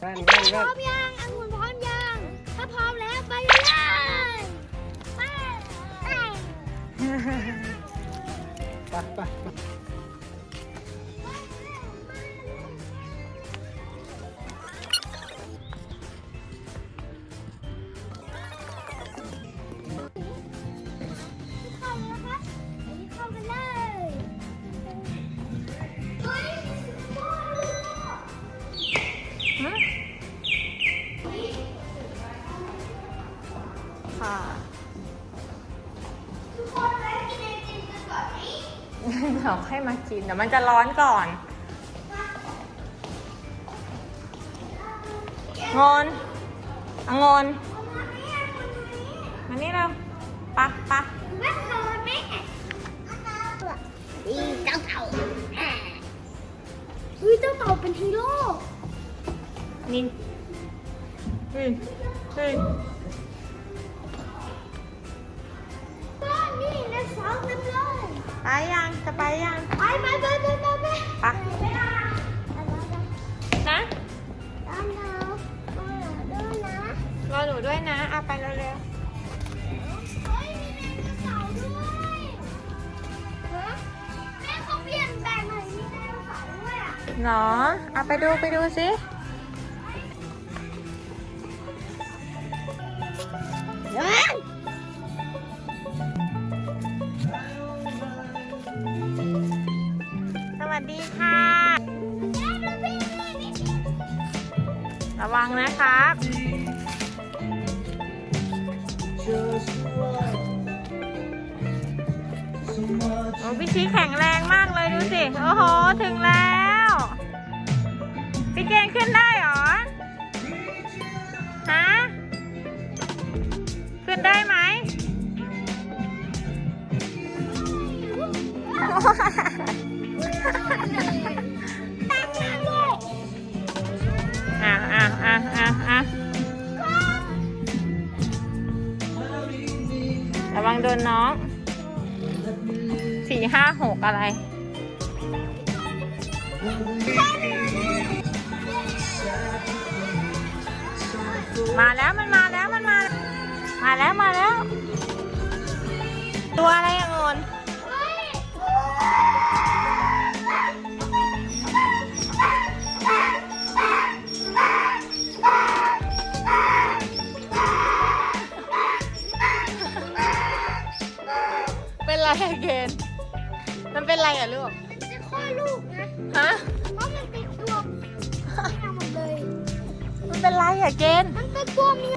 แว่นพ เดี๋ยวให้มากินเดี๋ยวมันจะร้อนก่อนงอนองนมานี่เร็วปะปะแม่นอนแม่อีเจ้าเต่าอุ้ยเจ้าเต่าเป็นฮีโร่นี่เฮ้ยเฮ้ยบ้านนี่นะสาวเต็มเลย ไปยังจะไปยังไปไปไปไปไปไปปะไปอะนะด้านน้ำด้วยนะรอหนูด้วยนะเอาไปเร็วเฮ้ยมีไดโนเสาร์ด้วยฮะแม่เขาเปลี่ยนแปลงหน่อยมีไดโนเสาร์ด้วยอะๆหนอเอาไปดูไปดูสิ อะอะระวังโดนน้องสี่ห้าหกอะไร มาแล้วมันมาแล้วมันมา มาแล้วมาแล้ว ตัวอะไรอะงนเป็น เป็นไรอะลูกจะคลอดลูกนะ ฮะ เพราะมันเป็นตัวเมียหมดเลย มันเป็นไรอะเกณฑ์มันเป็นตัวเมีย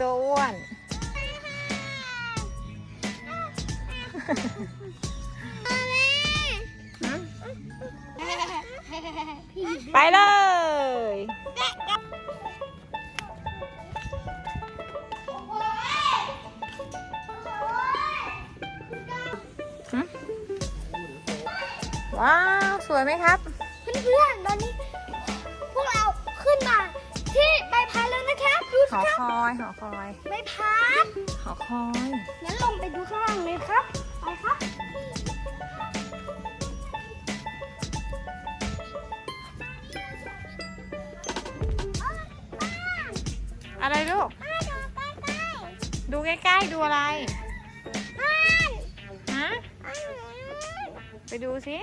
ตัวอ้วน ไปเลย ว้าว สวยไหมครับ เพื่อนๆตอนนี้ อคอยหอคอยไม่พักหอคอยงั้นลงไปดูข้างล่างเลยครับ ไปครับ อะไรลูก บ้านดูใกล้ใกล้ๆ ดูอะไรฮะไปดูสิ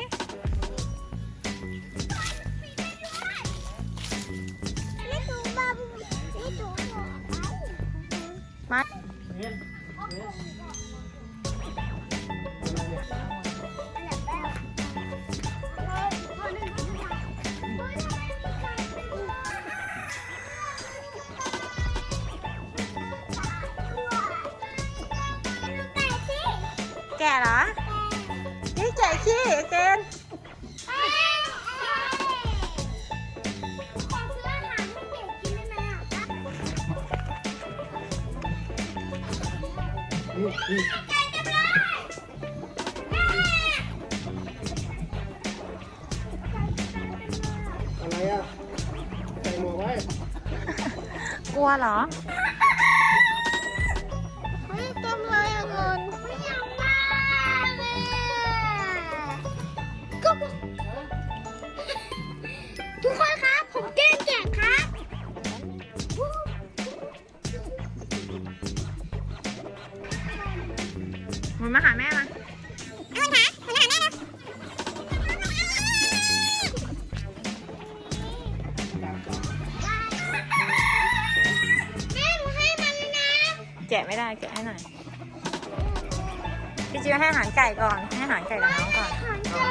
ไก่ก่อน ให้อาหารไก่กับน้องก่อนหางแก่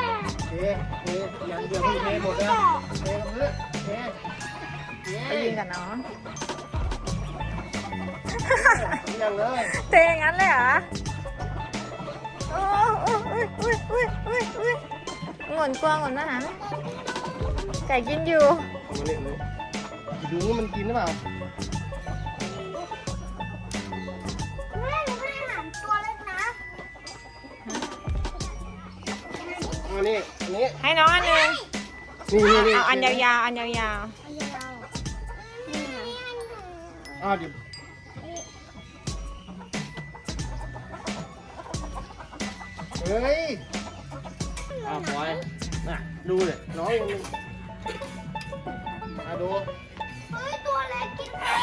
เทเทอย่างเดียวพี่เทหมดแล้วเทกับเพื่อนเทเทไปยืนกับน้อง อย่างเลย เตะงั้นเลยเหรอโอ้อุ้ยอุ้ยอุ้ยอุ้ยอุ้ยหงนกลัวหงนมาหาไหมไก่กินอยู่ เอามาเล่นเลยดูว่ามันกินหรือเปล่า นนี้อันนี้ให้น้องอันหนึงนี่นี่นี่เอาอันยาวๆอันยาวเอายาวๆนี่ไงอ้าวเดี๋ยวเฮ้ยอ้าวบอยน่ะดูเลยน้องมันอะดูเฮ้ยตัวเล็กกินได้ๆ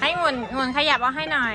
ให้หงนหงนขยับเอาให้หน่อย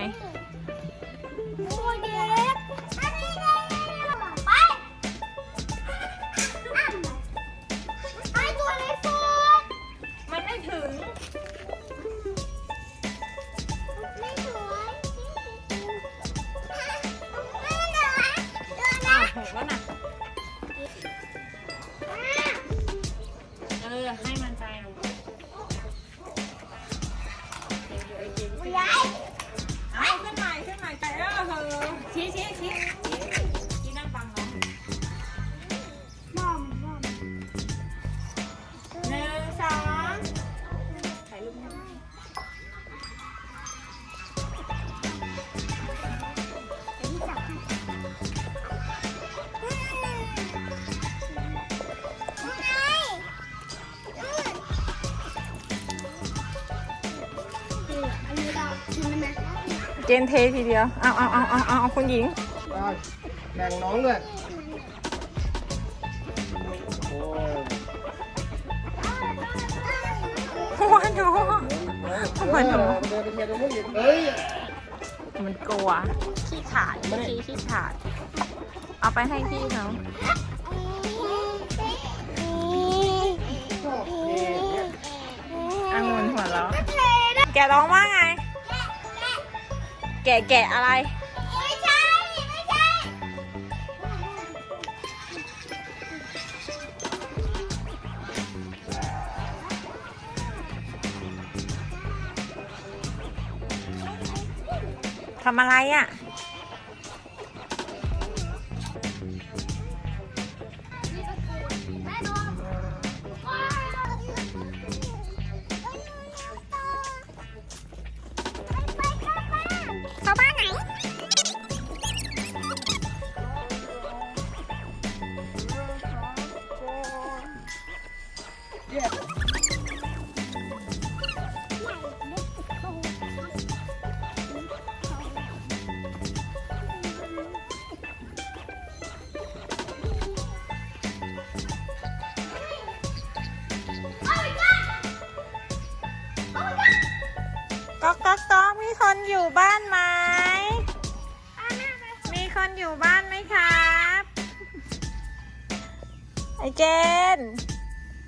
เกณฑ์เททีเดียว เอาเอาเอาเอาเอาเอาคุณหญิง ได้แบ่งน้องด้วยโอ้ยหัวหนูเหมือนหนูเดินไปเทียนตรงนู้นอีกเฮ้ยมันกลัว ขี้ขาดขี้ขี้ขาด เอาไปให้พี่เขาชอบเทเนี่ย อังุนหัวเราะแกร้องว่าไง แกะแกะอะไร ไม่ใช่ ไม่ใช่ ทำอะไรอะ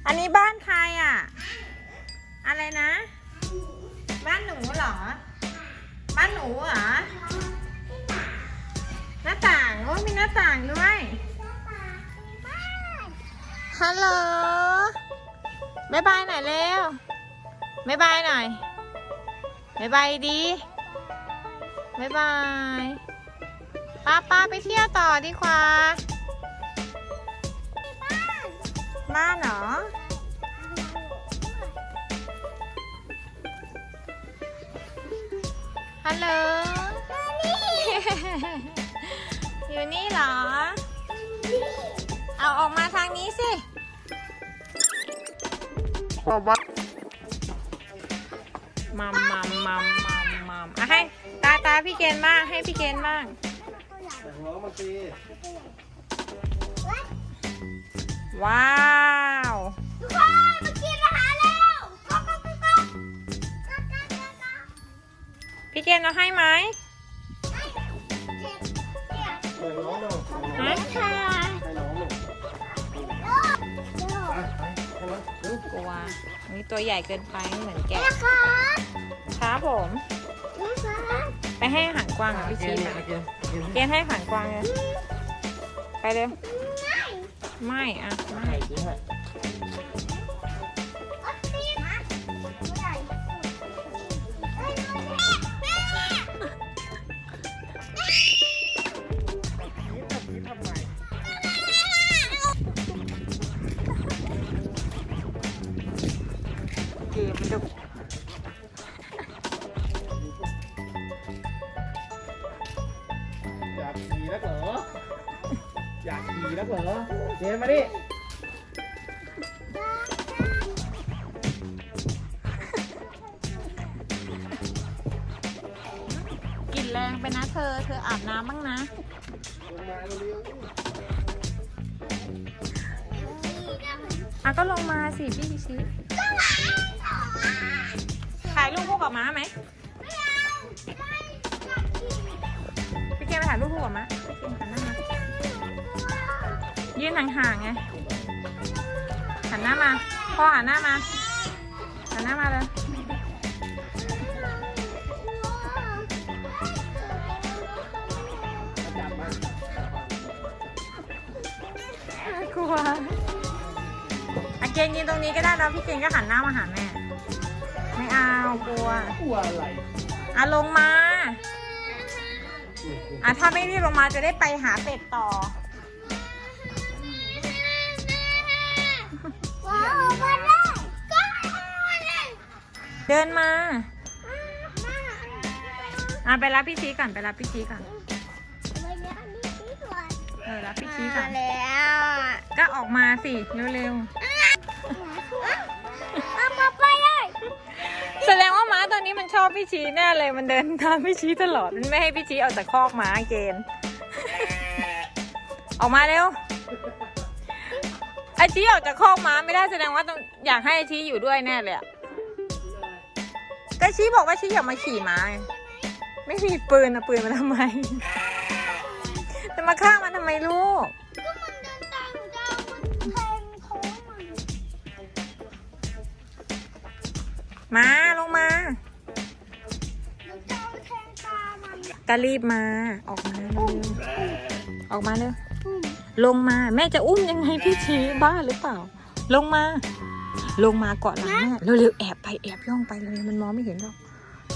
อันนี้บ้านใครอะ อะไรนะ บ้านหนูเหรอ บ้านหนูเหรอ หน้าต่างโอ้มีหน้าต่างด้วยฮัลโหลบายบายหน่อยเร็วบายบายหน่อยบายบายดีบายบายป้าป้าไปเที่ยวต่อดีกว่า บ้านเหรอ ฮัลโหล อยู่นี่เหรอ เอาออกมาทางนี้สิมัมมัมมัมมัมมัมอะให้ตาตาพี่เกณฑ์บ้างให้พี่เกณฑ์บ้าง แต่หัวมันตี ว้าวทุกคนมากินอาหารแล้วก็ก็ก็ก็พี่เจนเราให้ไหมให้ค่ะน้องหน่อกลัวอันนี้ตัวใหญ่เกินไปเหมือนแกะนะคะครับผมไปให้หางกวางอะพี่ชีมเกณฑ์ให้หางกวางเลยไปเร็ว ไม่อะไม่ ยืนห่างๆไง หันหน้ามา พ่อหันหน้ามา หันหน้ามาเลย กลัวอะเกนยืนตรงนี้ก็ได้แล้วพี่เกนก็หันหน้ามาหาแม่ ไม่เอากลัว กลัวอะไรอะลงมา อะถ้าไม่รีบลงมาจะได้ไปหาเป็ดต่อ เดินมามาอะไปรับพี่ชี้ก่อนไปรับพี่ชี้ก่อนวันนี้อันนี้สีสวยเออรับพี่ชี้ก่อนแล้วก็ออกมาสิเร็วเอามาไปเลยๆแสดงว่าม้าตัวนี้มันชอบพี่ชี้แน่เลยมันเดินตามพี่ชี้ตลอดมันไม่ให้พี่ชี้ออกจากคอกม้าเกณฑ์ออกมาเร็วไอชี้ออกจากคอกม้าไม่ได้แสดงว่าต้องอยากให้ไอชี้อยู่ด้วยแน่เลยอะ ก็ชี้บอกว่าชี้อยากมาขี่ม้าไงไม่มีปืนอะปืนมาทำไม จะมาฆ่ามันทำไมลูก ก็มันเดินตามหนูจะเอามันแทงโค้งมันมาลงมาหนูจะเอาแทงตามันก็รีบมา ออกมาเร็วออกมาเร็ว อืมลงมาแม่จะอุ้มยังไงพี่ชี้บ้าหรือเปล่า ลงมา ลงมาเกาะหลังแม่เร็วๆแอบไปแอบย่องไปเลยมันมองไม่เห็นหรอก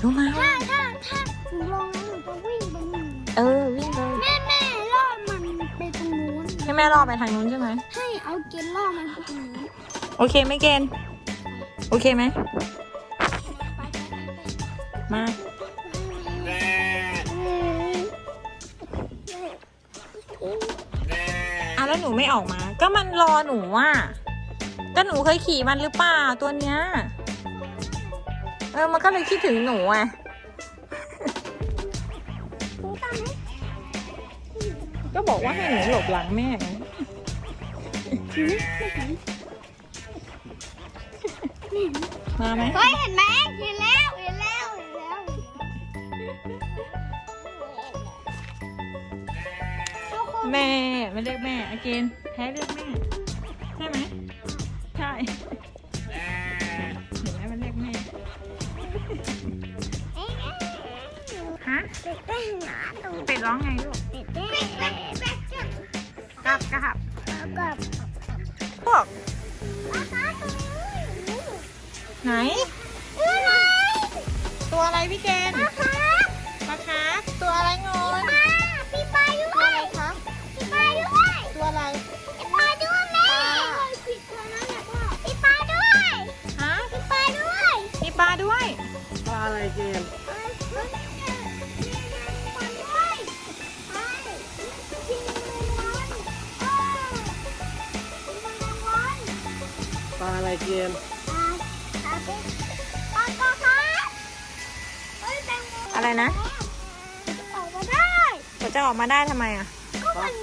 ลงมา ถ้าถ้าถ้าหนูลงแล้วหนูจะวิ่งไปหนึ่งเออวิ่งเลยแม่แม่ล่อมันไปตรงนู้นให้แม่รอไปทางนู้นใช่ไหมให้เอาเกณฑ์ล่อมันไปตรงนู้นโอเคไหมเกณฑ์โอเคไหมไปไปไปไปมาอะแล้วหนูไม่ออกมา ก็มันรอหนูอะ ก็หนูเคยขี่มันหรือเปล่าตัวเนี้ย เออ มันก็เลยคิดถึงหนูอะก็บอกว่าให้หนูหลบหลังแม่มาไหมเฮ้ยเห็นไหมเห็นแล้วเห็นแล้วเห็นแล้วแม่ไม่เรียกแม่อาเกนแพ้เรียกแม่ เป็ดได้หนาตูเป็ดร้องไงลูกเป็ดได้เป็ดเป็ดเป็ดกลับกลับแล้วก็พวกราคาตัวไหนนี้ ปลาอะไรเกมอะไรนะออกมาได้มันจะออกมาได้ทำไมอะ ก็มัน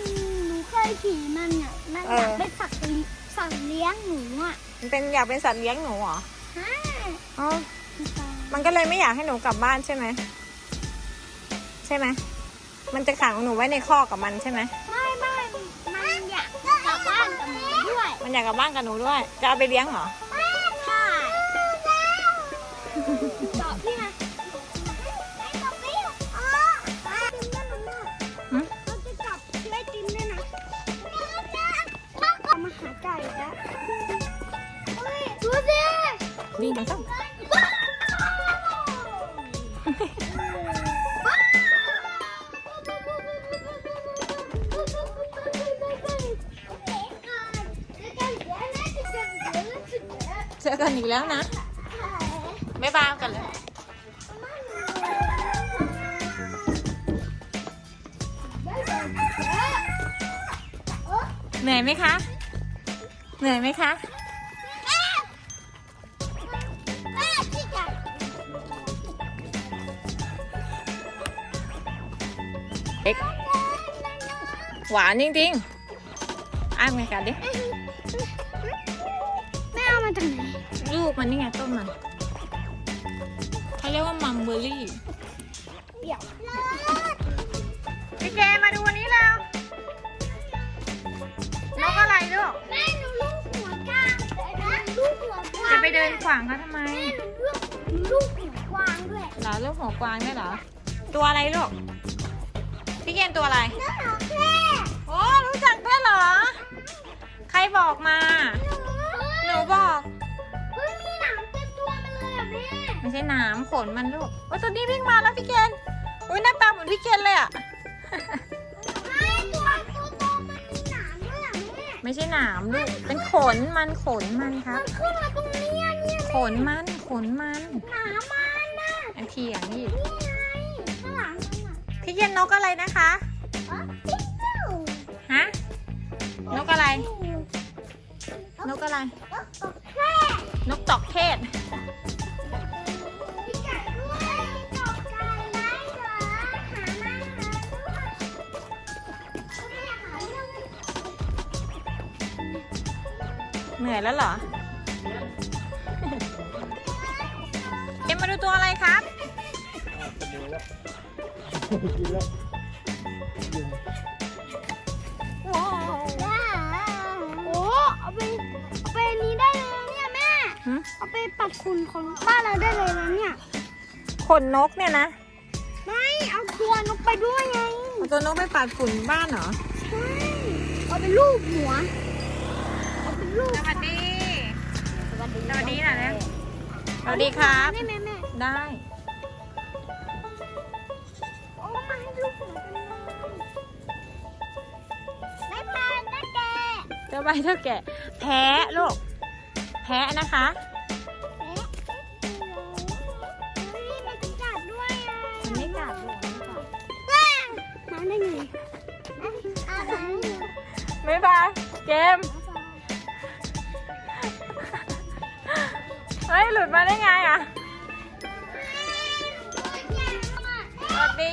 หนูเคยขี่มันอะมันอยากเป็นสัตว์เลี้ยงสัตว์เลี้ยงหนูอะมันเป็นอยากเป็นสัตว์เลี้ยงหนูเหรอฮะอ๋อมันก็เลยไม่อยากให้หนูกลับบ้านใช่ไหม ใช่ไหม มันจะขังหนูไว้ในคอกกับมันใช่ไหมไมันอยากกลับบ้านกับหนูด้วย จะเอาไปเลี้ยงเหรอใช่ตอบพี่มาไอ้ตอบพี่อ๋อไอติมนั่นน่ะหึเราจะจับไอติมด้วยนะเอามาหาไก่แล้วเฮ้ยดูสิวิ่ง กันอีกแล้วนะไม่บายกันเลยเหนื่อยไหมคะ เหนื่อยไหมคะหวานจริงๆอ้างไงกันดิ กมันนี่ไงต้นมันเขาเรียกว่ามัมเบอร์รี่เปรี้ยวพี่เจมาดูวันนี้แล้วนกอะไรลูกแม่หนูลูกหัวกลางเลยนะลูกหัวกวางจะไปเดินขวางเขาทำไมแม่หนูลูกลูกหัวกวางด้วยเหรอลูกหัวกวางได้เหรอตัวอะไรลูกพี่เกนตัวอะไรน้าหนูแค่โอ้รู้จักด้วยเหรอ ใครบอกมา หนูบอก ไม่ใช่หนามขนมันลูกโอ้ยตัวนี้วิ่งมาแล้วพี่เกนอุ้ยหน้าตาเหมือนพี่เกนเลยอะไม่ตัวตัวโตมันมีหนามด้วยอะแม่ไม่ใช่หนามลูก เป็นขนมันขนมันครัมับนขึ้นมาตรงนี้อะเนี่ยขนมันขนมันหนามมันน่ะอันเทียงนี่นี่ไงข้างหลังมันอะพี่เกนนกอะไรนะคะ อ๋อติ๊กเจ้าฮะ นกอะไร นกอะไรเอ้าตกแค่ นกตอกเทศมี อยแล้วเหรอ เอ็มมาดูตัวอะไรครับกินแล้วยุงว้าวโอ้เอาไปเอาไปอันนี้ได้เลยนะเนี่ยแม่ หึเอาไปปัดฝุ่นของบ้านเราได้เลยนะเนี่ย ขนนกเนี่ยนะไม่เอาตัวนกไปด้วยไง เอาตัวนกไปปัดฝุ่นบ้านเหรอ ใช่ เอาไปลูบหัวเอาไป ลูบสวัสดี สวัสดีสวัสดีหน่อยนะ สวัสดีครับ ได้ไหมแม่ ได้ โอ้มาให้ลูกหัวกันเลยไม่พานนะแกเจ้าใบเท่าแก่แพ้ลูก แพ้นะคะ เอ๊ะเฮ้ยมันจะกัดด้วยอะมันไม่กัดลูกมันไม่กัดว้าวน้ำได้ไงอะไรบ๊ายบาย เกม เหลุดมาได้ไงอะสวัสดี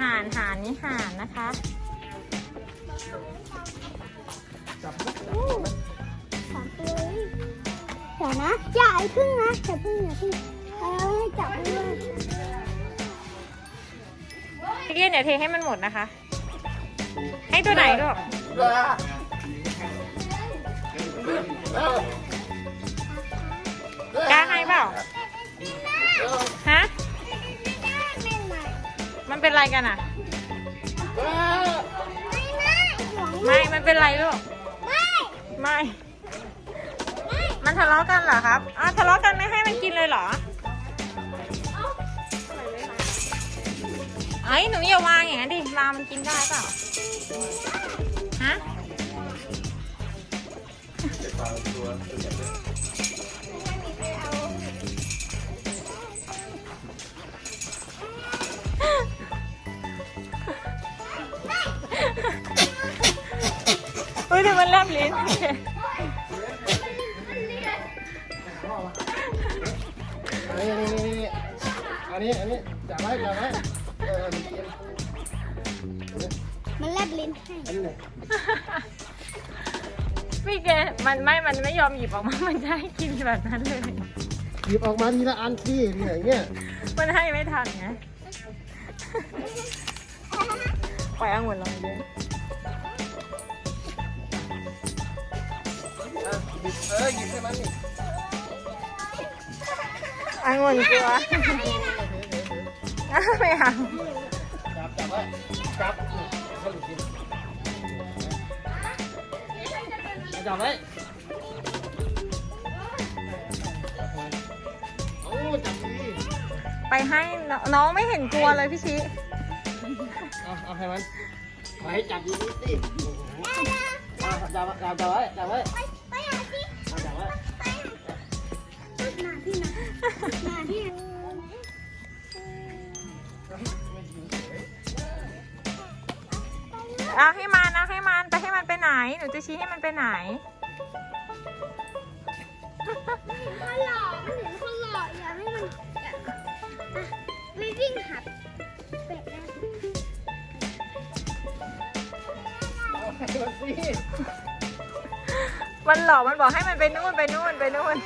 ห่านห่านนี่ห่านนะคะจับสามตัวเลยเดี๋ยวนะอย่าไอ้พึ่งนะอย่าพึ่งอย่าพึ่งเอาให้จับด้วยพี่เกียนอย่าเทให้มันหมดนะคะ ให้ตัวไหนลูก กล้าให้เปล่า ฮะ มันเป็นไรกันอะ ไม่ มันเป็นไรลูก ไม่ มันทะเลาะกันเหรอครับอ้าวทะเลาะกันไม่ให้มันกินเลยเหรอ ไอ้ยหนูอย่าวางอย่างนั้นดิลามันกินได้เปล่า เฮ้ยเดี๋ยวมันแลบลิ้นอันนี้อันนี้อันนี้อัน มันกินมันแลบลิ้นให้อันนี้เลยพี่แกมันไม่ มันไม่ยอมหยิบออกมา มันจะให้กินแบบนั้นเลย หยิบออกมาทีละอันสิเนี่ยอย่างเงี้ยมันให้ไม่ทันไงปล่อยองุ่นลงเยอะอะหยิบเออหยิบให้มันนี่องุ่นกลัวไม่เอาจับจับไว้จับนี่ให้มันกินจับไว้ ไปให้น้องน้องไม่เห็นกลัวเลยพี่ชิเอาเอาให้มันไปจับดีๆสิเอาจับจับจับไว้จับไว้ไปหาพี่เอาจับไว้มาพี่นะมาพี่นะเอาให้มันเอาให้มันไปให้มันไปไหน หนูจะชี้ให้มันไปไหนคนหล่อมันถึงคนหล่ออ เอาให้มันสิมันหลอกมันบอกให้มันไปนู่นไปนู่นไปนู่น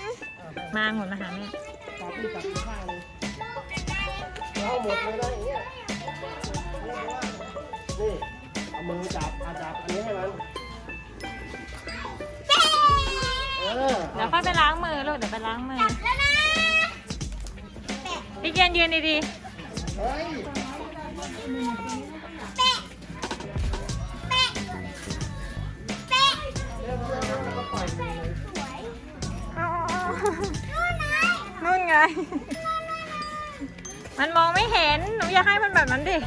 มาหมดมาหาแม่จับที่จับที่ข้างเลยเอาหมดเลยนะอย่างเงี้ยนี่เอามือจับเอาจับอันนี้ให้มันเออเดี๋ยวค่อยไปล้างมือลูกเดี๋ยวไปล้างมือแล้วนะพี่เกียนยืนดีเฮ้ย ไง มันมองไม่เห็น หนูอยากให้มันแบบนั้นดิ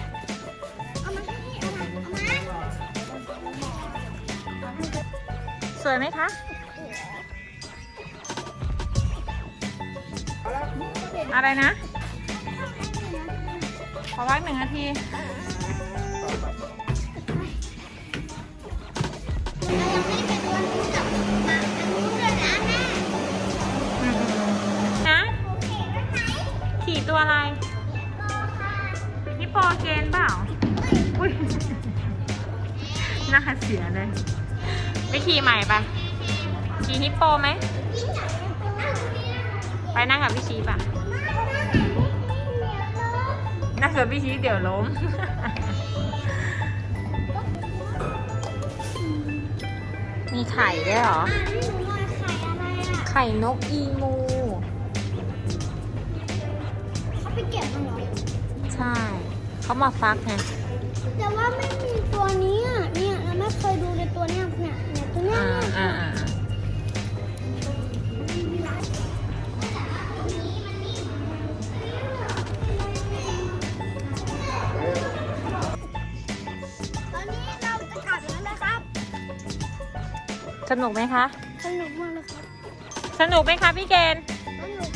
สวยไหมคะ อะไรนะ ขอพักหนึ่งนาทีเรายังไม่เป็นตัวนี้กั ขี่ตัวอะไรโตค่ะฮิปโปเกนเปล่า อุ้ยน่าเสียเลยไปขี่ใหม่ปะขี่ฮิปโปไหมยิ่งใหญ่เป็นตัวนี้ไปนั่งกับพี่ชีปะไม่ได้ไม่ได้นั่งกับพี่ชีเดี๋ยวล้มมีไข่ด้วยเหรออ่านให้หนูหน่อยไข่อะไรอะไข่นกอีมู เขามาฟักไงแต่ว่าไม่มีตัวนี้อะเนี่ยเราไม่เคยดูเลยตัวเนี้ยเนี่ยเนี่ยตัวเนี้ยอ่าเนี่ยอ่าอ่าตอนนี้เราจะกลับแล้วนะครับสนุกไหมคะ สนุกมากเลยครับสนุกไหมคะพี่เกณฑ์สนุก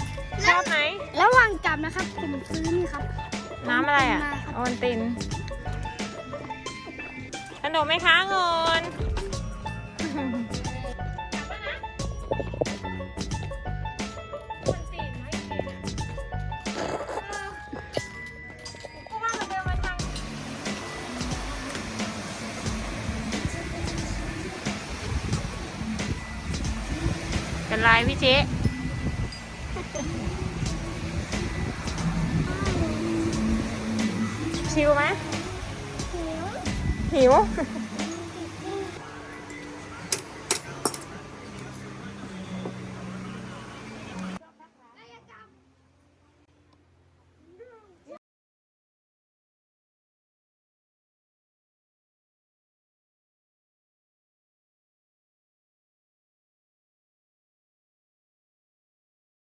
ชอบไหม ระหว่างกลับนะครับผมซื้อนี่ครับน้ำอะไรอะมา ครับโอนตินสนุกไหมคะเงินเป็นไรพี่เจ๊